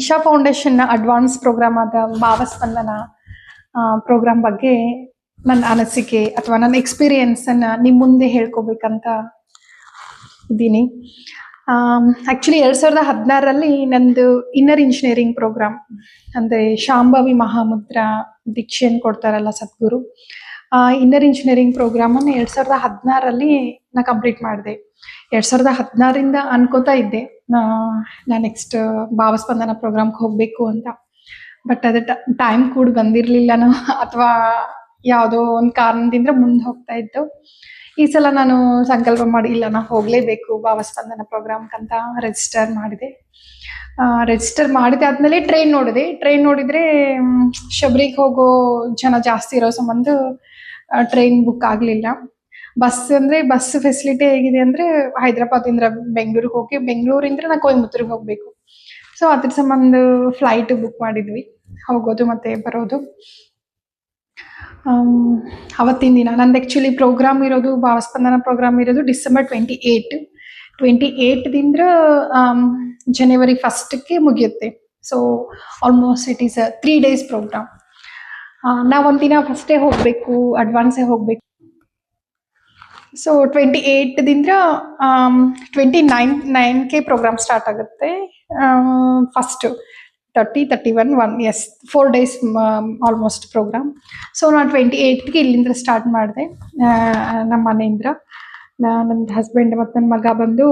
Isha foundation advance programme ಆದ Bhavaspandana program ಬಗ್ಗೆ ನನ್ನ ಅನಿಸಿಕೆ ಅಥವಾ ನನ್ನ ಎಕ್ಸ್ಪೀರಿಯನ್ಸ್ ಅನ್ನ ನಿಮ್ ಮುಂದೆ ಹೇಳ್ಕೊಬೇಕಂತ ಇದ್ದೀನಿ. ಆಕ್ಚುಲಿ ಎರಡ್ ಸಾವಿರದ ಹದಿನಾರರಲ್ಲಿ ನಂದು ಇನ್ನರ್ ಇಂಜಿನಿಯರಿಂಗ್ ಪ್ರೋಗ್ರಾಮ್ ಅಂದ್ರೆ ಶಾಂಭವಿ ಮಹಾಮುದ್ರ ದೀಕ್ಷೆಯನ್ನು ಕೊಡ್ತಾರಲ್ಲ ಸದ್ಗುರು. ಇನ್ನರ್ ಇಂಜಿನಿಯರಿಂಗ್ ಪ್ರೋಗ್ರಾಮ್ ಅನ್ನು ಎರಡ್ ಸಾವಿರದ ಹದಿನಾರಲ್ಲಿ ನಾ ಕಂಪ್ಲೀಟ್ ಮಾಡಿದೆ. ಎರಡು ಸಾವಿರದ ಹದಿನಾರಿಂದ ಅನ್ಕೋತಾ ಇದ್ದೆ. ನಾ ನೆಕ್ಸ್ಟ್ ಭಾವಸ್ಪಂದನ ಪ್ರೋಗ್ರಾಮ್ಗೆ ಹೋಗ್ಬೇಕು ಅಂತ. ಬಟ್ ಅದ ಟೈಮ್ ಕೂಡ ಬಂದಿರ್ಲಿಲ್ಲನೋ ಅಥವಾ ಯಾವುದೋ ಒಂದು ಕಾರಣದಿಂದ ಮುಂದೆ ಹೋಗ್ತಾ ಇತ್ತು ಈ ಸಲ ನಾನು ಸಂಕಲ್ಪ ಮಾಡಿ, ಇಲ್ಲ ನಾ ಹೋಗಲೇಬೇಕು ಭಾವಸ್ಪಂದನ ಪ್ರೋಗ್ರಾಮ್ ಅಂತ ರಿಜಿಸ್ಟರ್ ಮಾಡಿದೆ. ರಿಜಿಸ್ಟರ್ ಮಾಡಿದೆ ಆದ್ಮೇಲೆ ಟ್ರೈನ್ ನೋಡಿದೆ. ಟ್ರೈನ್ ನೋಡಿದ್ರೆ ಶಬರಿಗೆ ಹೋಗೋ ಜನ ಜಾಸ್ತಿ ಇರೋ ಸಂಬಂಧ ಟ್ರೈನ್ ಬುಕ್ ಆಗಲಿಲ್ಲ. ಬಸ್ ಅಂದ್ರೆ ಬಸ್ ಫೆಸಿಲಿಟಿ ಹೇಗಿದೆ ಅಂದ್ರೆ ಹೈದರಾಬಾದಿಂದ ಬೆಂಗಳೂರಿಗೆ ಹೋಗಿ, ಬೆಂಗಳೂರಿಂದ ನಾ ಕೊಯಮತ್ತೂರಿಗೆ ಹೋಗಬೇಕು. ಸೊ ಅದ್ರ ಸಂಬಂಧ ಫ್ಲೈಟ್ ಬುಕ್ ಮಾಡಿದ್ವಿ. ಹೋಗೋದು ಮತ್ತೆ ಬರೋದು. ಅವತ್ತಿನ ದಿನ. ನಂದು ಆ್ಯಕ್ಚುಲಿ ಪ್ರೋಗ್ರಾಮ್ ಇರೋದು, ಭಾವಸ್ಪಂದನ ಪ್ರೋಗ್ರಾಮ್ ಇರೋದು ಡಿಸೆಂಬರ್ ಟ್ವೆಂಟಿ ಏಯ್ಟ್ ಟ್ವೆಂಟಿ ಏಯ್ಟ್ದಿಂದ ಜನವರಿ ಫಸ್ಟ್ಗೆ ಮುಗಿಯುತ್ತೆ. So almost it is a three days program ನಾವು ಒಂದಿನ ಫಸ್ಟೇ ಹೋಗಬೇಕು ಅಡ್ವಾನ್ಸೇ ಹೋಗಬೇಕು. ಸೊ ಟ್ವೆಂಟಿ ಏಯ್ಟ್ದಿಂದ ಟ್ವೆಂಟಿ ನೈನ್ ನೈನ್ಗೆ ಪ್ರೋಗ್ರಾಮ್ ಸ್ಟಾರ್ಟ್ ಆಗುತ್ತೆ first thirty thirty one one yes four days almost program so ನಾನು ಟ್ವೆಂಟಿ ಏಯ್ಟ್ಗೆ ಇಲ್ಲಿಂದ ಸ್ಟಾರ್ಟ್ ಮಾಡಿದೆ ನಮ್ಮ ಮನೆಯಿಂದ. ನನ್ನ ಹಸ್ಬೆಂಡ್ ಮತ್ತು ನನ್ನ ಮಗ ಬಂದು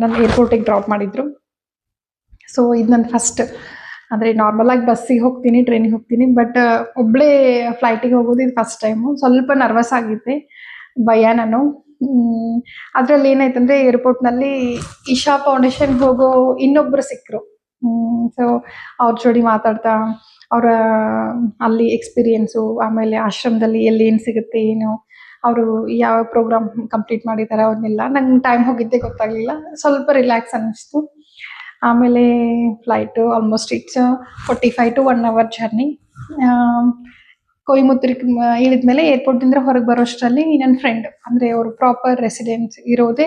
ನನ್ನ ಏರ್ಪೋರ್ಟಿಗೆ ಡ್ರಾಪ್ ಮಾಡಿದ್ರು. ಸೊ ಇದು ನನ್ನ ಫಸ್ಟ್ ಅಂದರೆ ನಾರ್ಮಲಾಗಿ ಬಸ್ಸಿಗೆ ಹೋಗ್ತೀನಿ ಟ್ರೈನಿಗೆ ಹೋಗ್ತೀನಿ ಬಟ್ ಒಬ್ಬಳೇ ಫ್ಲೈಟಿಗೆ ಹೋಗೋದು ಇದು ಫಸ್ಟ್ ಟೈಮು ಸ್ವಲ್ಪ ನರ್ವಸ್ ಆಗಿದ್ದೆ, ಭಯ ನಾನು. ಅದರಲ್ಲಿ ಏನಾಯ್ತಂದ್ರೆ ಏರ್ಪೋರ್ಟ್ನಲ್ಲಿ ಇಶಾ ಫೌಂಡೇಶನ್ ಹೋಗೋ ಇನ್ನೊಬ್ಬರು ಸಿಕ್ಕರು ಸೊ ಅವ್ರ ಜೋಡಿ ಮಾತಾಡ್ತಾ, ಅವರ ಅಲ್ಲಿ ಎಕ್ಸ್ಪೀರಿಯನ್ಸು ಆಮೇಲೆ ಆಶ್ರಮದಲ್ಲಿ ಎಲ್ಲಿ ಏನು ಸಿಗುತ್ತೆ, ಏನು ಅವರು ಯಾವ ಪ್ರೋಗ್ರಾಮ್ ಕಂಪ್ಲೀಟ್ ಮಾಡಿದ್ದಾರೆ ಅವನ್ನೆಲ್ಲ ನಂಗೆ ಟೈಮ್ ಹೋಗಿದ್ದೆ ಗೊತ್ತಾಗಲಿಲ್ಲ. ಸ್ವಲ್ಪ ರಿಲ್ಯಾಕ್ಸ್ ಅನ್ನಿಸ್ತು. ಆಮೇಲೆ flight almost it's forty five to one hour journey ಕೊಯಮತ್ತೂರಿಗೆ ಇಳಿದ್ಮೇಲೆ ಏರ್ಪೋರ್ಟಿಂದ ಹೊರಗೆ ಬರೋಷ್ಟರಲ್ಲಿ ನನ್ನ ಫ್ರೆಂಡ್ ಅಂದರೆ ಅವರು ಪ್ರಾಪರ್ ರೆಸಿಡೆನ್ಸ್ ಇರೋದೇ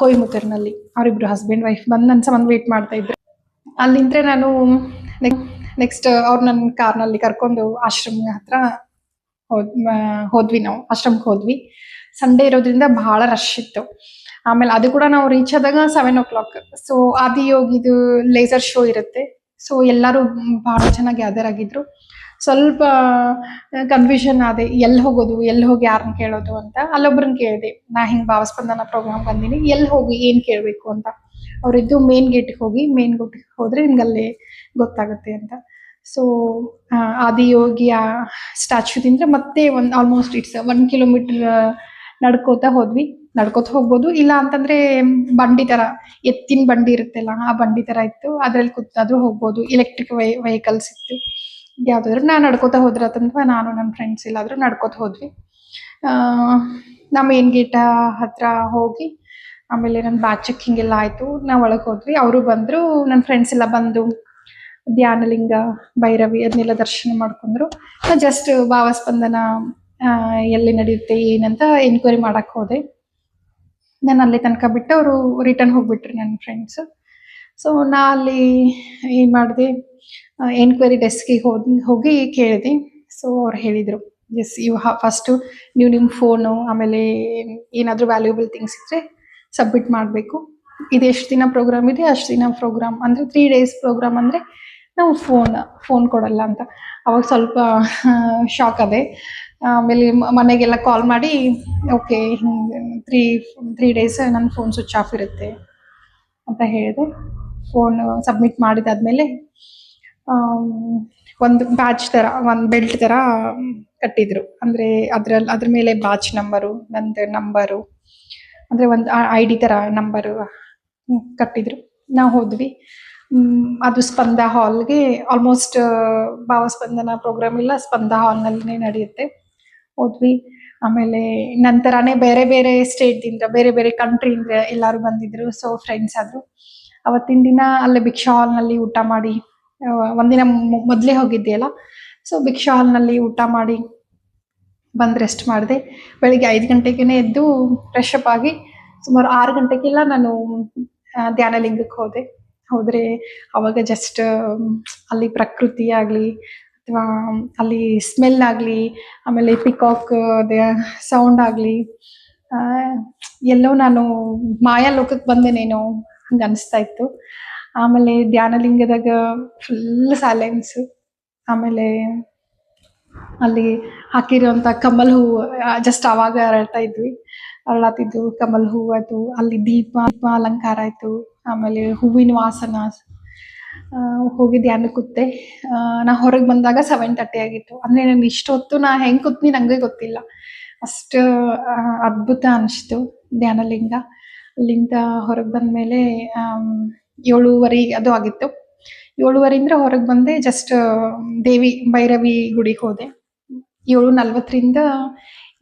ಕೊಯಮತ್ತೂರಿನಲ್ಲಿ. ಅವರಿಬ್ರು ಹಸ್ಬೆಂಡ್ ವೈಫ್ ಬಂದು ನನ್ನ ಸಂಬಂಧ ವೇಟ್ ಮಾಡ್ತಾ ಇದ್ರು. ಅಲ್ಲಿಂದ್ರೆ ನಾನು ನೆಕ್ಸ್ಟ್ ಅವ್ರು ನನ್ನ ಕಾರ್ನಲ್ಲಿ ಕರ್ಕೊಂಡು ಆಶ್ರಮ ಹತ್ರ ಹೋದ್ ಹೋದ್ವಿ ನಾವು, ಆಶ್ರಮಕ್ಕೆ ಹೋದ್ವಿ. ಸಂಡೇ ಇರೋದ್ರಿಂದ ಬಹಳ ರಶ್ ಇತ್ತು. ಆಮೇಲೆ ಅದು ಕೂಡ ನಾವು ರೀಚ್ ಆದಾಗ ಸೆವೆನ್ ಓ ಕ್ಲಾಕ್ ಸೊ ಆದಿಯೋಗಿದು ಲೇಸರ್ ಶೋ ಇರುತ್ತೆ. ಸೊ ಎಲ್ಲರೂ ಬಹಳ ಚೆನ್ನಾಗಿ ಗ್ಯಾದರ್ ಆಗಿದ್ರು. ಸ್ವಲ್ಪ ಕನ್ಫ್ಯೂಷನ್ ಆದೆ ಎಲ್ಲಿ ಹೋಗೋದು ಎಲ್ಲಿ ಹೋಗಿ ಯಾರನ್ನ ಕೇಳೋದು ಅಂತ. ಅಲ್ಲೊಬ್ರನ್ನ ಕೇಳಿದೆ, ನಾ ಹಿಂಗೆ ಭಾವಸ್ಪಂದನ ಪ್ರೋಗ್ರಾಮ್ ಬಂದೀನಿ ಎಲ್ಲಿ ಹೋಗಿ, ಏನು ಕೇಳಬೇಕು? ಅಂತ. ಅವರಿದ್ದು ಮೇನ್ ಗೇಟ್ಗೆ ಹೋಗಿ ಮೇನ್ ಗೇಟ್ಗೆ ಹೋದ್ರೆ ನಿಮ್ಗೆ ಅಲ್ಲೇ ಗೊತ್ತಾಗುತ್ತೆ ಅಂತ. ಸೊ ಆದಿಯೋಗಿಯ ಸ್ಟ್ಯಾಚ್ಯೂದಿಂದ ಮತ್ತೆ ಒಂದು ಆಲ್ಮೋಸ್ಟ್ ಇಟ್ಸ್ ಒನ್ ಕಿಲೋಮೀಟರ್ ನಡ್ಕೋತಾ ಹೋದ್ವಿ. ನಡ್ಕೋತ ಹೋಗ್ಬೋದು. ಇಲ್ಲ ಅಂತಂದ್ರೆ ಬಂಡಿ ತರ, ಎತ್ತಿನ ಬಂಡಿ ಇರುತ್ತಲ್ಲ, ಆ ಬಂಡಿ ತರ ಇತ್ತು. ಅದ್ರಲ್ಲಿ ಕೂತಾದ್ರೂ ಹೋಗ್ಬೋದು. ಎಲೆಕ್ಟ್ರಿಕ್ ವೆಹಿಕಲ್ಸ್ ಇತ್ತು. ಯಾವ್ದಾದ್ರು ನಾ ನಡ್ಕೋತಾ ಹೋದ್ರ ತಂದ್ರೆ ನಾನು ನನ್ನ ಫ್ರೆಂಡ್ಸ್ ಎಲ್ಲಾದ್ರೂ ನಡ್ಕೋತ ಹೋದ್ವಿ. ನಮ್ಮ ಮೇನ್ ಗೇಟ ಹತ್ರ ಹೋಗಿ, ಆಮೇಲೆ ನನ್ನ ಬ್ಯಾಗ್ ಚೆಕ್ಕಿಂಗ್ ಎಲ್ಲ ಆಯ್ತು. ನಾವು ಒಳಗೆ ಹೋದ್ವಿ. ಅವರು ಬಂದ್ರು ನನ್ನ ಫ್ರೆಂಡ್ಸ್ ಎಲ್ಲ ಬಂದು ಧ್ಯಾನಲಿಂಗ, ಭೈರವಿ ಅದನ್ನೆಲ್ಲ ದರ್ಶನ ಮಾಡ್ಕೊಂಡ್ರು. ಜಸ್ಟ್ ಭಾವಸ್ಪಂದನ ಎಲ್ಲಿ ನಡೆಯುತ್ತೆ, ಏನಂತ ಎನ್ಕ್ವೈರಿ ಮಾಡಕ್ ಹೋದೆ. ನಾನು ಅಲ್ಲಿ ತನಕ ಬಿಟ್ಟು ಅವರು ರಿಟರ್ನ್ ಹೋಗ್ಬಿಟ್ರು ನನ್ನ ಫ್ರೆಂಡ್ಸ್ ಸೊ ನಾ ಅಲ್ಲಿ ಏನು ಮಾಡಿದೆ ಎನ್ಕ್ವೈರಿ ಡೆಸ್ಕಿಗೆ ಹೋಗಿ ಹೋಗಿ ಕೇಳಿದೆ. ಸೊ ಅವ್ರು ಹೇಳಿದರು ಎಸ್ ಇವು ಫಸ್ಟು ನೀವು ನಿಮ್ಮ ಫೋನು ಆಮೇಲೆ ಏನಾದರೂ ವ್ಯಾಲ್ಯೂಬಲ್ ಥಿಂಗ್ಸ್ ಇದ್ದರೆ ಸಬ್ಮಿಟ್ ಮಾಡಬೇಕು. ಇದು ಎಷ್ಟು ದಿನ ಪ್ರೋಗ್ರಾಮ್ ಇದೆ, ಅಷ್ಟು ದಿನ ಪ್ರೋಗ್ರಾಮ್ ಅಂದರೆ ತ್ರೀ ಡೇಸ್ ಪ್ರೋಗ್ರಾಮ್ ಅಂದರೆ ನಾವು ಫೋನ್ ಫೋನ್ ಕೊಡಲ್ಲ ಅಂತ. ಅವಾಗ ಸ್ವಲ್ಪ ಶಾಕ್ ಅದೇ ಆಮೇಲೆ ಮನೆಗೆಲ್ಲ ಕಾಲ್ ಮಾಡಿ ಓಕೆ ಹಿಂಗೆ ತ್ರೀ ತ್ರೀ ಡೇಸ್ ನನ್ನ ಫೋನ್ ಸ್ವಿಚ್ ಆಫ್ ಇರುತ್ತೆ, ಅಂತ ಹೇಳಿದೆ. ಫೋನ್ ಸಬ್ಮಿಟ್ ಮಾಡಿದಾದ್ಮೇಲೆ ಒಂದು ಬ್ಯಾಚ್ ಥರ, ಒಂದು ಬೆಲ್ಟ್ ಥರ ಕಟ್ಟಿದ್ರು. ಅಂದರೆ ಅದ್ರಲ್ಲಿ ಅದ್ರ ಮೇಲೆ ಬ್ಯಾಚ್ ನಂಬರು ನಂದು ನಂಬರು ಅಂದರೆ ಒಂದು ಐ ಡಿ ಥರ ನಂಬರು ಕಟ್ಟಿದ್ರು. ನಾವು ಹೋದ್ವಿ. ಅದು ಸ್ಪಂದ ಹಾಲ್ಗೆ ಆಲ್ಮೋಸ್ಟ್ ಭಾವಸ್ಪಂದನ ಪ್ರೋಗ್ರಾಮ್ ಇಲ್ಲ, ಸ್ಪಂದ ಹಾಲ್ನಲ್ಲಿನೇ ನಡೆಯುತ್ತೆ. ಹೋದ್ವಿ ಆಮೇಲೆ ನಂತರನೇ ಬೇರೆ ಬೇರೆ ಸ್ಟೇಟ್ದಿಂದ ಬೇರೆ ಬೇರೆ ಕಂಟ್ರಿಯಿಂದ ಎಲ್ಲರೂ ಬಂದಿದ್ರು ಸೊ ಫ್ರೆಂಡ್ಸ್ ಆದರು. ಅವತ್ತಿನ ದಿನ ಅಲ್ಲೇ ಭಿಕ್ಷಾ ಹಾಲ್ನಲ್ಲಿ ಊಟ ಮಾಡಿ ಒಂದಿನ ಮೊದಲೇ ಮೊದ್ಲೇ ಹೋಗಿದ್ದೆ ಅಲ್ಲ ಸೊ ಭಿಕ್ಷಾ ಹಾಲ್ನಲ್ಲಿ ಊಟ ಮಾಡಿ ಬಂದು ರೆಸ್ಟ್ ಮಾಡಿದೆ. ಬೆಳಿಗ್ಗೆ ಐದು ಗಂಟೆಗೆ ಎದ್ದು ಫ್ರೆಶ್ ಅಪ್ ಆಗಿ ಸುಮಾರು ಆರು ಗಂಟೆಗೆಲ್ಲ ನಾನು ಧ್ಯಾನಲಿಂಗಕ್ಕೆ ಹೋದೆ. ಹೋದ್ರೆ ಅವಾಗ ಜಸ್ಟ್ ಅಲ್ಲಿ ಪ್ರಕೃತಿ ಆಗಲಿ ಅಥವಾ ಅಲ್ಲಿ ಸ್ಮೆಲ್ ಆಗಲಿ, ಆಮೇಲೆ ಪಿಕಾಕ್ ಸೌಂಡ್ ಆಗಲಿ ಎಲ್ಲೋ ನಾನು ಮಾಯಾ ಲೋಕಕ್ಕೆ ಬಂದೇನೇನೋ ಹಂಗೆ ಅನಿಸ್ತಾ ಇತ್ತು. ಆಮೇಲೆ ಧ್ಯಾನಲಿಂಗದಾಗ ಫುಲ್ ಸೈಲೆನ್ಸ್ ಆಮೇಲೆ ಅಲ್ಲಿ ಹಾಕಿರುವಂಥ ಕಮಲ್ ಹೂವು ಜಸ್ಟ್ ಅವಾಗ ಅರಳ್ತಾ ಇದ್ವಿ. ಅರಳತ್ತಿದ್ದು ಕಮಲ್ ಹೂವು ಆಯ್ತು ಅಲ್ಲಿ ದೀಪ ದೀಪ ಅಲಂಕಾರ ಆಯ್ತು, ಆಮೇಲೆ ಹೂವಿನ ವಾಸನ. ಹೋಗಿ ಧ್ಯಾನ ಕೂತೆ ನಾ ಹೊರಗೆ ಬಂದಾಗ ಸೆವೆನ್ ತರ್ಟಿ ಆಗಿತ್ತು. ಅಂದ್ರೆ ನಾನು ಇಷ್ಟೊತ್ತು ನಾ ಹೆಂಗ್ ಕೂತ್ನಿ ನಂಗೆ ಗೊತ್ತಿಲ್ಲ. ಅಷ್ಟು ಅದ್ಭುತ ಅನಿಸ್ತು ಧ್ಯಾನಲಿಂಗ ಅಲ್ಲಿಂದ ಹೊರಗೆ ಬಂದ್ಮೇಲೆ ಏಳುವರೆ ಅದು ಆಗಿತ್ತು. ಏಳುವರೆಯಿಂದ ಹೊರಗೆ ಬಂದೆ ಜಸ್ಟ್ ದೇವಿ, ಭೈರವಿ ಗುಡಿಗೆ ಹೋದೆ. ಏಳು ನಲ್ವತ್ತರಿಂದ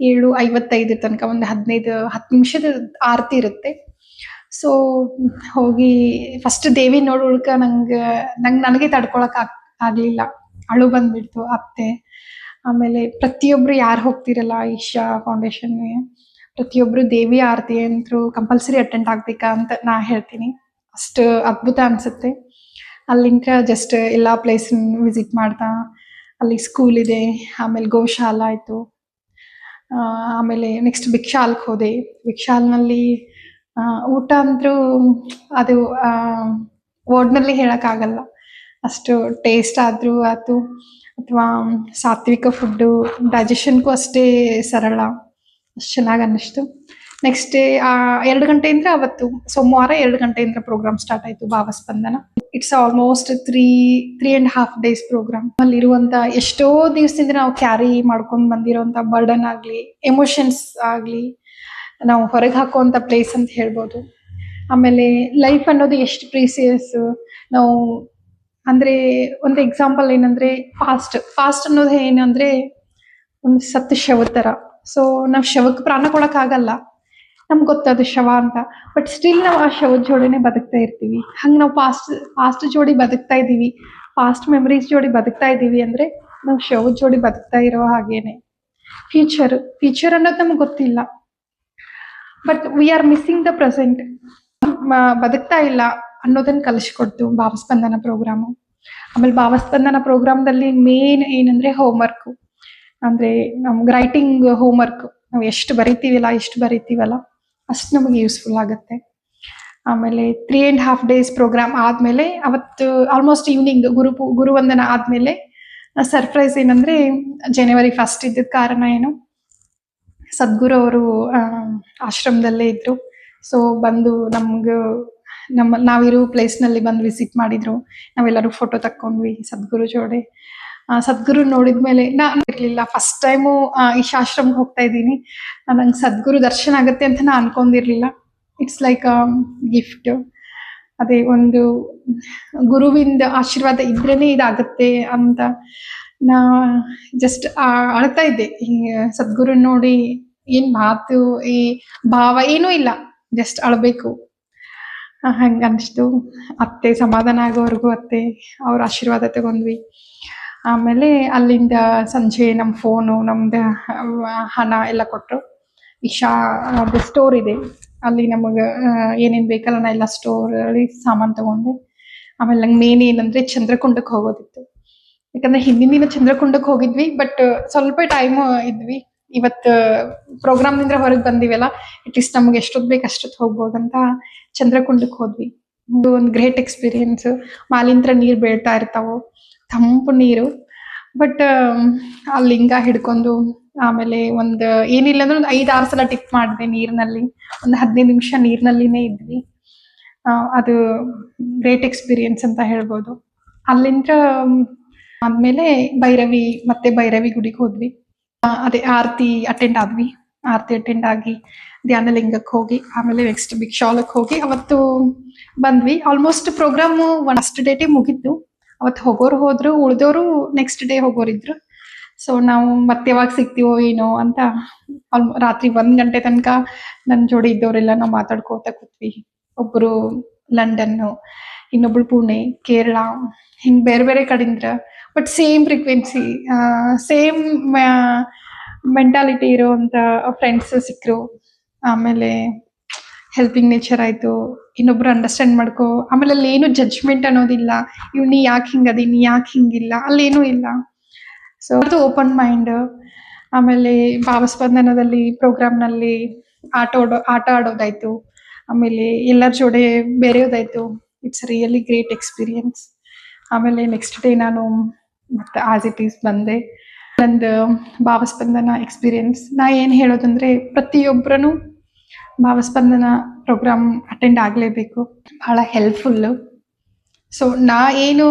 ಏಳು, ಐವತ್ತೈದು ತನಕ ಒಂದು ಹದಿನೈದು, ಹತ್ತು ನಿಮಿಷದ ಆರತಿ ಇರುತ್ತೆ. ಸೊ ಹೋಗಿ ಫಸ್ಟ್ ದೇವಿ ನೋಡೋಳ್ಕ ನಂಗೆ ನಂಗೆ ನನಗೆ ತಡ್ಕೊಳಕ್ ಆಗ್, ಆಗ್ಲಿಲ್ಲ. ಅಳು ಬಂದ್ಬಿಡ್ತು, ಅತ್ತೆ. ಆಮೇಲೆ ಪ್ರತಿಯೊಬ್ರು ಯಾರು ಹೋಗ್ತಿರಲ್ಲ, ಈಶಾ ಫೌಂಡೇಶನ್ಗೆ ಪ್ರತಿಯೊಬ್ರು ದೇವಿ ಆರತಿ ಅಂತೂ ಕಂಪಲ್ಸರಿ ಅಟೆಂಡ್ ಆಗ್ಬೇಕಾ ಅಂತ ನಾ ಹೇಳ್ತೀನಿ. ಅಷ್ಟು ಅದ್ಭುತ ಅನ್ಸುತ್ತೆ. ಅಲ್ಲಿಂದ ಜಸ್ಟ್ ಎಲ್ಲಾ ಪ್ಲೇಸ್ ವಿಸಿಟ್ ಮಾಡ್ತಾ, ಅಲ್ಲಿ ಸ್ಕೂಲ್ ಇದೆ, ಆಮೇಲೆ ಗೋಶಾಲ ಆಯ್ತು. ಆಮೇಲೆ ನೆಕ್ಸ್ಟ್ ಭಿಕ್ಷಾಲ್ಕ್ ಹೋದೆ. ಭಿಕ್ಷಾಲ್ನಲ್ಲಿ ಊಟ ಅಂದ್ರೂ ಅದು ವರ್ಡ್ನಲ್ಲಿ ಹೇಳೋಕ್ಕಾಗಲ್ಲ. ಅಷ್ಟು ಟೇಸ್ಟ್ ಆದರೂ ಅದು ಅಥವಾ ಸಾತ್ವಿಕ ಫುಡ್ಡು ಡೈಜೆಷನ್ಗೂ ಅಷ್ಟೇ ಸರಳ. ಅಷ್ಟು ಚೆನ್ನಾಗಿ ಅನ್ನಿಸ್ತು. ನೆಕ್ಸ್ಟ್ ಡೇ ಎರಡು ಗಂಟೆಯಿಂದ ಅವತ್ತು ಸೋಮವಾರ ಎರಡು ಗಂಟೆಯಿಂದ ಪ್ರೋಗ್ರಾಮ್ ಸ್ಟಾರ್ಟ್ ಆಯ್ತು Bhavaspandana it's almost three three and half days program ಅಲ್ಲಿರುವಂತ ಎಷ್ಟೋ ದಿವಸದಿಂದ ನಾವು ಕ್ಯಾರಿ ಮಾಡ್ಕೊಂಡು ಬಂದಿರೋಂಥ ಬರ್ಡನ್ ಆಗಲಿ ಎಮೋಷನ್ಸ್ ಆಗಲಿ, ನಾವು ಹೊರಗೆ ಹಾಕುವಂಥ ಪ್ಲೇಸ್ ಅಂತ ಹೇಳ್ಬೋದು. ಆಮೇಲೆ ಲೈಫ್ ಅನ್ನೋದು ಎಷ್ಟು ಪ್ರೀಸಿಯಸ್ ನಾವು ಅಂದ್ರೆ ಒಂದು ಎಕ್ಸಾಂಪಲ್ ಏನಂದ್ರೆ ಫಾಸ್ಟ್ ಫಾಸ್ಟ್ ಅನ್ನೋದು ಏನಂದರೆ ಒಂದು ಸತ್ತು ಶವ ಥರ ಸೊ ನಾವು ಶವಕ್ಕೆ ಪ್ರಾಣ ಕೊಡೋಕ್ಕಾಗಲ್ಲ. ನಮ್ಗೆ ಗೊತ್ತದು ಶವ ಅಂತ. ಬಟ್ ಸ್ಟಿಲ್ ನಾವು ಆ ಶವದ ಜೋಡಿನೇ ಬದುಕ್ತಾ ಇರ್ತೀವಿ. ಹಂಗೆ ನಾವು ಪಾಸ್ಟ್ ಪಾಸ್ಟ್ ಜೋಡಿ ಬದುಕ್ತಾ ಇದ್ದೀವಿ. ಪಾಸ್ಟ್ ಮೆಮರೀಸ್ ಜೋಡಿ ಬದುಕ್ತಾ ಇದ್ದೀವಿ ಅಂದ್ರೆ ನಾವು ಶವದ ಜೋಡಿ ಬದುಕ್ತಾ ಇರೋ ಹಾಗೇನೆ. ಫ್ಯೂಚರ್ ಫ್ಯೂಚರ್ ಅನ್ನೋದು ನಮ್ಗೆ ಗೊತ್ತಿಲ್ಲ. But we are missing the present ಬದುಕ್ತಾ ಇಲ್ಲ ಅನ್ನೋದನ್ನ ಕಲಿಸ್ಕೊಡ್ತು ಭಾವಸ್ಪಂದನ ಪ್ರೋಗ್ರಾಮು ಆಮೇಲೆ ಭಾವಸ್ಪಂದನ ಪ್ರೋಗ್ರಾಮ್ದಲ್ಲಿ ಮೇನ್ ಏನಂದ್ರೆ ಹೋಮ್ವರ್ಕ್ ಅಂದ್ರೆ ನಮ್ಗೆ ರೈಟಿಂಗ್ ಹೋಮ್ವರ್ಕ್ ನಾವು ಎಷ್ಟು ಬರಿತೀವಲ್ಲ ಎಷ್ಟು ಬರಿತೀವಲ್ಲ. ಅಷ್ಟು ನಮಗೆ ಯೂಸ್ಫುಲ್ ಆಗುತ್ತೆ. ಆಮೇಲೆ three and half days program ಆದಮೇಲೆ ಅವತ್ತು ಆಲ್ಮೋಸ್ಟ್ ಈವ್ನಿಂಗ್ ಗುರು ಗುರುವಂದನ ಆದಮೇಲೆ ಸರ್ಪ್ರೈಸ್ ಏನಂದ್ರೆ ಜನವರಿ ಫಸ್ಟ್ ಇದ್ದ ಕಾರಣ ಏನು, ಸದ್ಗುರು ಅವರು ಆಶ್ರಮದಲ್ಲೇ ಇದ್ದರು ಸೊ ಬಂದು ನಮ್ಗೆ, ನಮ್ಮ, ನಾವಿರೋ ಪ್ಲೇಸ್ನಲ್ಲಿ ಬಂದು ವಿಸಿಟ್ ಮಾಡಿದ್ರು. ನಾವೆಲ್ಲರೂ ಫೋಟೋ ತಕ್ಕೊಂಡ್ವಿ ಸದ್ಗುರು ಜೋಡಿ. ಸದ್ಗುರು ನೋಡಿದ್ಮೇಲೆ ನಾನು ಇರ್ಲಿಲ್ಲ. ಫಸ್ಟ್ ಟೈಮು ಈಶಾಶ್ರಮ್ಗೆ ಹೋಗ್ತಾ ಇದ್ದೀನಿ. ನಂಗೆ ಸದ್ಗುರು ದರ್ಶನ ಆಗುತ್ತೆ ಅಂತ ನಾನು ಅನ್ಕೊಂಡಿರ್ಲಿಲ್ಲ. ಇಟ್ಸ್ ಲೈಕ್ ಅ ಗಿಫ್ಟ್ ಅದೇ ಒಂದು ಗುರುವಿಂದ ಆಶೀರ್ವಾದ ಇದ್ರೇನೆ ಇದಾಗುತ್ತೆ ಅಂತ ನಾ ಜಸ್ಟ್ ಅಳ್ತಾ ಇದ್ದೆ. ಸದ್ಗುರು ನೋಡಿ ಏನ್ ಮಾತು, ಈ ಭಾವ ಏನೂ ಇಲ್ಲ. ಜಸ್ಟ್ ಅಳಬೇಕು. ಹಂಗ ಅನಿಸ್ತು. ಅತ್ತೆ ಸಮಾಧಾನ ಆಗೋವರೆಗೂ ಅತ್ತೆ, ಅವ್ರ ಆಶೀರ್ವಾದ ತಗೊಂಡ್ವಿ. ಆಮೇಲೆ ಅಲ್ಲಿಂದ ಸಂಜೆ ನಮ್ಮ ಫೋನು ನಮ್ದು ಹಣ ಎಲ್ಲ ಕೊಟ್ಟರು ಇಶಾ ಅದು ಸ್ಟೋರ್ ಇದೆ. ಅಲ್ಲಿ ನಮಗೆ ಏನೇನು ಬೇಕಲ್ಲ, ನಾ ಎಲ್ಲ ಸ್ಟೋರ್ ಅಲ್ಲಿ ಸಾಮಾನು ತಗೊಂಡೆ. ಆಮೇಲೆ ನಂಗೆ ಮೇನ್ ಏನಂದ್ರೆ ಚಂದ್ರಕುಂಡಕ್ಕೆ ಹೋಗೋದಿತ್ತು. ಯಾಕಂದ್ರೆ ಹಿಂದಿನ ದಿನ ಚಂದ್ರಕುಂಡಕ್ಕೆ ಹೋಗಿದ್ವಿ ಬಟ್ ಸ್ವಲ್ಪ ಟೈಮ್ ಇದ್ವಿ. ಇವತ್ತು ಪ್ರೋಗ್ರಾಮ್ನಿಂದ ಹೊರಗೆ ಬಂದಿವಲ್ಲ ಅಟ್ಲೀಸ್ಟ್ ನಮ್ಗೆ ಎಷ್ಟೊತ್ತು ಬೇಕು ಅಷ್ಟೊತ್ತು ಹೋಗ್ಬೋದಂತ ಚಂದ್ರಕುಂಡಕ್ಕೆ ಹೋದ್ವಿ. ಒಂದು ಗ್ರೇಟ್ ಎಕ್ಸ್ಪೀರಿಯನ್ಸ್ ಮಾಲಿಂತ್ರ ನೀರು ಬೀಳ್ತಾ ಇರ್ತಾವು. ತಂಪು ನೀರು. ಬಟ್ ಆ ಲಿಂಗ ಹಿಡ್ಕೊಂಡು ಆಮೇಲೆ ಒಂದು ಏನಿಲ್ಲ ಅಂದ್ರೆ ಒಂದು ಐದು, ಆರು ಸಲ ಟಿಪ್ ಮಾಡಿದೆ ನೀರಿನಲ್ಲಿ. ಒಂದು ಹದಿನೈದು ನಿಮಿಷ ನೀರಿನಲ್ಲಿನೇ ಇದ್ವಿ. ಅದು ಗ್ರೇಟ್ ಎಕ್ಸ್ಪೀರಿಯನ್ಸ್ ಅಂತ ಹೇಳ್ಬೋದು. ಅಲ್ಲಿಂದ ಆದ್ಮೇಲೆ ಭೈರವಿ, ಮತ್ತೆ ಭೈರವಿ ಗುಡಿಗೆ ಹೋದ್ವಿ. ಅದೇ ಆರತಿ ಅಟೆಂಡ್ ಆದ್ವಿ. ಆರತಿ ಅಟೆಂಡ್ ಆಗಿ ಧ್ಯಾನಲಿಂಗಕ್ಕೆ ಹೋಗಿ, ಆಮೇಲೆ ನೆಕ್ಸ್ಟ್ ಭಿಕ್ಷಾಲಕ್ಕೆ ಹೋಗಿ ಅವತ್ತು ಬಂದ್ವಿ. ಆಲ್ಮೋಸ್ಟ್ ಪ್ರೋಗ್ರಾಮು ಫಸ್ಟ್ ಡೇಟೇ ಮುಗಿತ್ತು ಅವತ್ತು ಹೋಗೋರು ಹೋದ್ರು, ಉಳ್ದೋರು ನೆಕ್ಸ್ಟ್ ಡೇ ಹೋಗೋರಿದ್ರು ಸೊ ನಾವು ಮತ್ತೆ ಯಾವಾಗ ಸಿಗ್ತೀವೋ ಏನೋ ಅಂತ ರಾತ್ರಿ ಒಂದ್ ಗಂಟೆ ತನಕ ನನ್ನ ಜೋಡಿ ಇದ್ದವರೆಲ್ಲ ನಾವು ಮಾತಾಡ್ಕೋತ ಕೂತ್ವಿ. ಒಬ್ರು ಲಂಡನ್ನು, ಇನ್ನೊಬ್ಳು ಪುಣೆ, ಕೇರಳ, ಹಿಂಗ್ ಬೇರೆ ಬೇರೆ ಕಡೆಯಿಂದ but same frequency same mentality ಇರುವಂತ ಫ್ರೆಂಡ್ಸ್ ಸಿಕ್ಕರು ಆಮೇಲೆ ಹೆಲ್ಪಿಂಗ್ ನೇಚರ್ ಆಯಿತು. ಇನ್ನೊಬ್ರು ಅಂಡರ್ಸ್ಟ್ಯಾಂಡ್ ಮಾಡ್ಕೋ, ಆಮೇಲೆ ಅಲ್ಲಿ ಏನು ಜಡ್ಜ್ಮೆಂಟ್ ಅನ್ನೋದಿಲ್ಲ. ಇವ್ ನೀ ಯಾಕೆ ಹಿಂಗದಿ ನೀ ಯಾಕೆ ಹಿಂಗಿಲ್ಲ ಅಲ್ಲೇನೂ ಇಲ್ಲ. ಸೊ ಅದು ಓಪನ್ ಮೈಂಡ್ ಆಮೇಲೆ ಭಾವಸ್ಪಂದನದಲ್ಲಿ ಪ್ರೋಗ್ರಾಮ್ನಲ್ಲಿ ಆಟ ಆಡೋ, ಆಟ ಆಡೋದಾಯ್ತು. ಆಮೇಲೆ ಎಲ್ಲರ ಜೋಡೆ ಬೇರೆಯೋದಾಯ್ತು. ಇಟ್ಸ್ ರಿಯಲಿ ಗ್ರೇಟ್ ಎಕ್ಸ್ಪೀರಿಯನ್ಸ್ ಆಮೇಲೆ ನೆಕ್ಸ್ಟ್ ಡೇ ನಾನು ಮತ್ತೆ ಆಸ್ ಇಟ್ ಈಸ್ ಬಂದೆ. ನಂದು ಭಾವಸ್ಪಂದನ ಎಕ್ಸ್ಪೀರಿಯನ್ಸ್ ನಾ ಏನು ಹೇಳೋದಂದ್ರೆ ಪ್ರತಿಯೊಬ್ಬರೂ ಭಾವಸ್ಪಂದನ ಪ್ರೋಗ್ರಾಮ್ ಅಟೆಂಡ್ ಆಗಲೇಬೇಕು. ಭಾಳ ಹೆಲ್ಪ್ಫುಲ್ಲು ಸೊ ನಾ ಏನು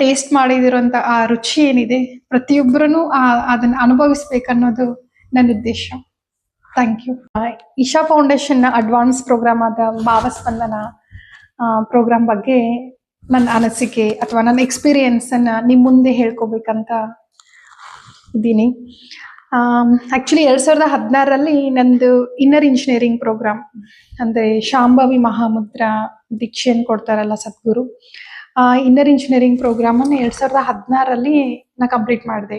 ಟೇಸ್ಟ್ ಮಾಡಿದಿರೋಂಥ ಆ ರುಚಿ ಏನಿದೆ ಪ್ರತಿಯೊಬ್ಬರೂ ಅದನ್ನು ಅನುಭವಿಸ್ಬೇಕನ್ನೋದು ನನ್ನ ಉದ್ದೇಶ. ಥ್ಯಾಂಕ್ ಯು ಇಶಾ ಫೌಂಡೇಶನ್ನ ಅಡ್ವಾನ್ಸ್ ಪ್ರೋಗ್ರಾಮ್ ಆದ ಭಾವಸ್ಪಂದನ ಪ್ರೋಗ್ರಾಮ್ ಬಗ್ಗೆ ನನ್ನ ಅನಿಸಿಕೆ ಅಥವಾ ನನ್ನ ಎಕ್ಸ್ಪೀರಿಯನ್ಸನ್ನು ನಿಮ್ಮ ಮುಂದೆ ಹೇಳ್ಕೋಬೇಕಂತ ಇದ್ದೀನಿ. ಆ್ಯಕ್ಚುಲಿ ಎರಡು ಸಾವಿರದ ಹದಿನಾರರಲ್ಲಿ ನಂದು ಇನ್ನರ್ ಇಂಜಿನಿಯರಿಂಗ್ ಪ್ರೋಗ್ರಾಮ್ ಅಂದರೆ ಶಾಂಭವಿ ಮಹಾಮುದ್ರ ದೀಕ್ಷೆಯನ್ನು ಕೊಡ್ತಾರಲ್ಲ ಸದ್ಗುರು. ಆ ಇನ್ನರ್ ಇಂಜಿನಿಯರಿಂಗ್ ಪ್ರೋಗ್ರಾಮನ್ನು ಎರಡು ಸಾವಿರದ ಹದಿನಾರರಲ್ಲಿ ನಾ ಕಂಪ್ಲೀಟ್ ಮಾಡಿದೆ.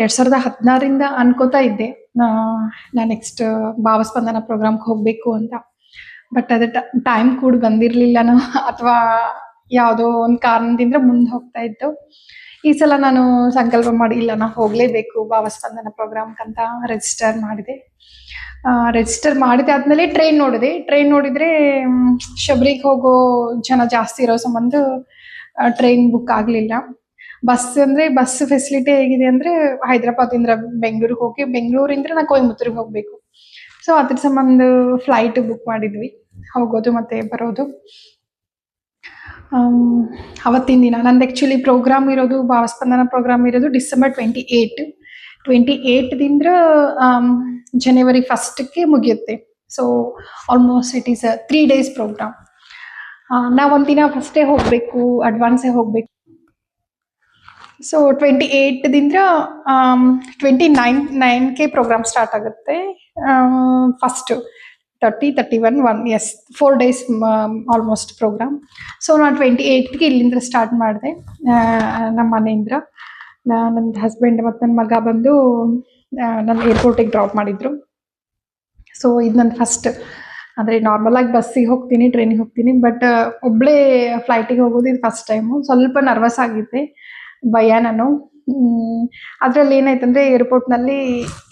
ಎರಡು ಸಾವಿರದ ಹದಿನಾರಿಂದ ಅನ್ಕೋತಾ ಇದ್ದೆ, ನಾ ನೆಕ್ಸ್ಟ್ ಭಾವಸ್ಪಂದನ ಪ್ರೋಗ್ರಾಮ್ಗೆ ಹೋಗಬೇಕು ಅಂತ. ಬಟ್ ಅದು ಟೈಮ್ ಕೂಡ ಬಂದಿರಲಿಲ್ಲನೋ, ಅಥವಾ ಯಾವುದೋ ಒಂದು ಕಾರಣದಿಂದ ಮುಂದೆ ಹೋಗ್ತಾ ಇತ್ತು ಈ ಸಲ ನಾನು ಸಂಕಲ್ಪ ಮಾಡಿ, ಇಲ್ಲ, ನಾ ಹೋಗಲೇಬೇಕು ಭಾವಸ್ಪಂದನ ಪ್ರೋಗ್ರಾಮ್ಕಂತ ರಿಜಿಸ್ಟರ್ ಮಾಡಿದೆ. ರಿಜಿಸ್ಟರ್ ಮಾಡಿದೆ ಆದ್ಮೇಲೆ ಟ್ರೈನ್ ನೋಡಿದೆ. ಟ್ರೈನ್ ನೋಡಿದ್ರೆ ಶಬರಿಗೆ ಹೋಗೋ ಜನ ಜಾಸ್ತಿ ಇರೋ ಸಂಬಂಧ ಟ್ರೈನ್ ಬುಕ್ ಆಗಲಿಲ್ಲ. ಬಸ್ ಅಂದ್ರೆ ಬಸ್ ಫೆಸಿಲಿಟಿ ಹೇಗಿದೆ ಅಂದ್ರೆ ಹೈದರಾಬಾದಿಂದ ಬೆಂಗಳೂರಿಗೆ ಹೋಗಿ, ಬೆಂಗಳೂರಿಂದ ನಾ ಕೊಯಮತ್ತೂರಿಗೆ ಹೋಗ್ಬೇಕು. ಸೊ ಅದ್ರ ಸಂಬಂಧ ಫ್ಲೈಟ್ ಬುಕ್ ಮಾಡಿದ್ವಿ. ಹೋಗೋದು ಮತ್ತೆ ಬರೋದು. ಅವತ್ತಿನ ದಿನ, ನಂದು ಆ್ಯಕ್ಚುಲಿ ಪ್ರೋಗ್ರಾಮ್ ಇರೋದು, ಭಾವಸ್ಪಂದನ ಪ್ರೋಗ್ರಾಮ್ ಇರೋದು ಡಿಸೆಂಬರ್ ಟ್ವೆಂಟಿ ಏಯ್ಟ್ ಟ್ವೆಂಟಿ ಏಯ್ಟ್ದಿಂದ ಜನವರಿ ಫಸ್ಟ್ಗೆ ಮುಗಿಯುತ್ತೆ. So almost it is a three days program ನಾವು ಒಂದಿನ ಫಸ್ಟೇ ಹೋಗಬೇಕು ಅಡ್ವಾನ್ಸೇ ಹೋಗಬೇಕು. ಸೊ ಟ್ವೆಂಟಿ ಏಯ್ಟ್ದಿಂದ ಟ್ವೆಂಟಿ ನೈನ್ ನೈನ್ಗೆ ಪ್ರೋಗ್ರಾಮ್ ಸ್ಟಾರ್ಟ್ ಆಗುತ್ತೆ. First thirty thirty one one as four days almost program so ನಾನು ಟ್ವೆಂಟಿ ಏಯ್ಟ್ಗೆ ಇಲ್ಲಿಂದ ಸ್ಟಾರ್ಟ್ ಮಾಡಿದೆ. ನಮ್ಮ ಮನೆಯಿಂದ. ನನ್ನ ಹಸ್ಬೆಂಡ್ ಮತ್ತು ನನ್ನ ಮಗ ಬಂದು ನನ್ನ ಏರ್ಪೋರ್ಟಿಗೆ ಡ್ರಾಪ್ ಮಾಡಿದ್ರು. ಸೊ ಇದು ನನ್ನ ಫಸ್ಟ್ ಅಂದರೆ ನಾರ್ಮಲಾಗಿ ಬಸ್ಸಿಗೆ ಹೋಗ್ತೀನಿ ಟ್ರೈನಿಗೆ ಹೋಗ್ತೀನಿ ಬಟ್ ಒಬ್ಬಳೇ ಫ್ಲೈಟಿಗೆ ಹೋಗೋದು ಇದು ಫಸ್ಟ್ ಟೈಮು ಸ್ವಲ್ಪ ನರ್ವಸ್ ಆಗಿದ್ದೆ. ಭಯ ನಾನು. ಅದರಲ್ಲಿ ಏನಾಯ್ತಂದರೆ ಏರ್ಪೋರ್ಟ್ನಲ್ಲಿ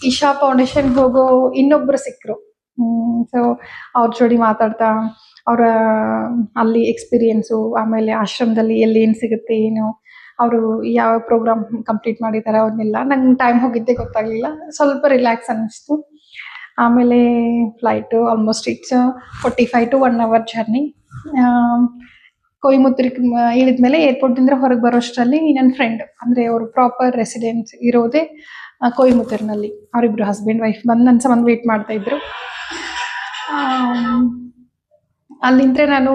ಇಶಾ ಫೌಂಡೇಶನ್ಗೆ ಹೋಗೋ ಇನ್ನೊಬ್ಬರು ಸಿಕ್ಕರು ಸೊ ಅವ್ರ ಜೋಡಿ ಮಾತಾಡ್ತಾ, ಅವರ, ಅಲ್ಲಿ ಎಕ್ಸ್ಪೀರಿಯನ್ಸು ಆಮೇಲೆ ಆಶ್ರಮದಲ್ಲಿ ಎಲ್ಲಿ ಏನು ಸಿಗುತ್ತೆ, ಏನು, ಅವರು ಯಾವ ಪ್ರೋಗ್ರಾಮ್ ಕಂಪ್ಲೀಟ್ ಮಾಡಿದ್ದಾರೆ ಅವನ್ನೆಲ್ಲ ನಂಗೆ ಟೈಮ್ ಹೋಗಿದ್ದೆ ಗೊತ್ತಾಗಲಿಲ್ಲ. ಸ್ವಲ್ಪ ರಿಲ್ಯಾಕ್ಸ್ ಅನ್ನಿಸ್ತು. ಆಮೇಲೆ flight almost it's forty five to one hour journey ಕೊಯಮತ್ತೂರಿಗೆ ಇಳಿದ್ಮೇಲೆ ಏರ್ಪೋರ್ಟಿಂದ ಹೊರಗೆ ಬರೋಷ್ಟರಲ್ಲಿ ನನ್ನ ಫ್ರೆಂಡ್ ಅಂದರೆ ಅವರು ಪ್ರಾಪರ್ ರೆಸಿಡೆನ್ಸ್ ಇರೋದೇ ಕೊಯಿಮುತ್ತೂರಿನಲ್ಲಿ. ಅವರಿಬ್ರು ಹಸ್ಬೆಂಡ್ ವೈಫ್ ಬಂದು ನನ್ನ ಸಂಬಂಧ ವೇಟ್ ಮಾಡ್ತಾ ಇದ್ರು ಆಮ್, ಅಲ್ಲಿಂದ್ರೆ ನಾನು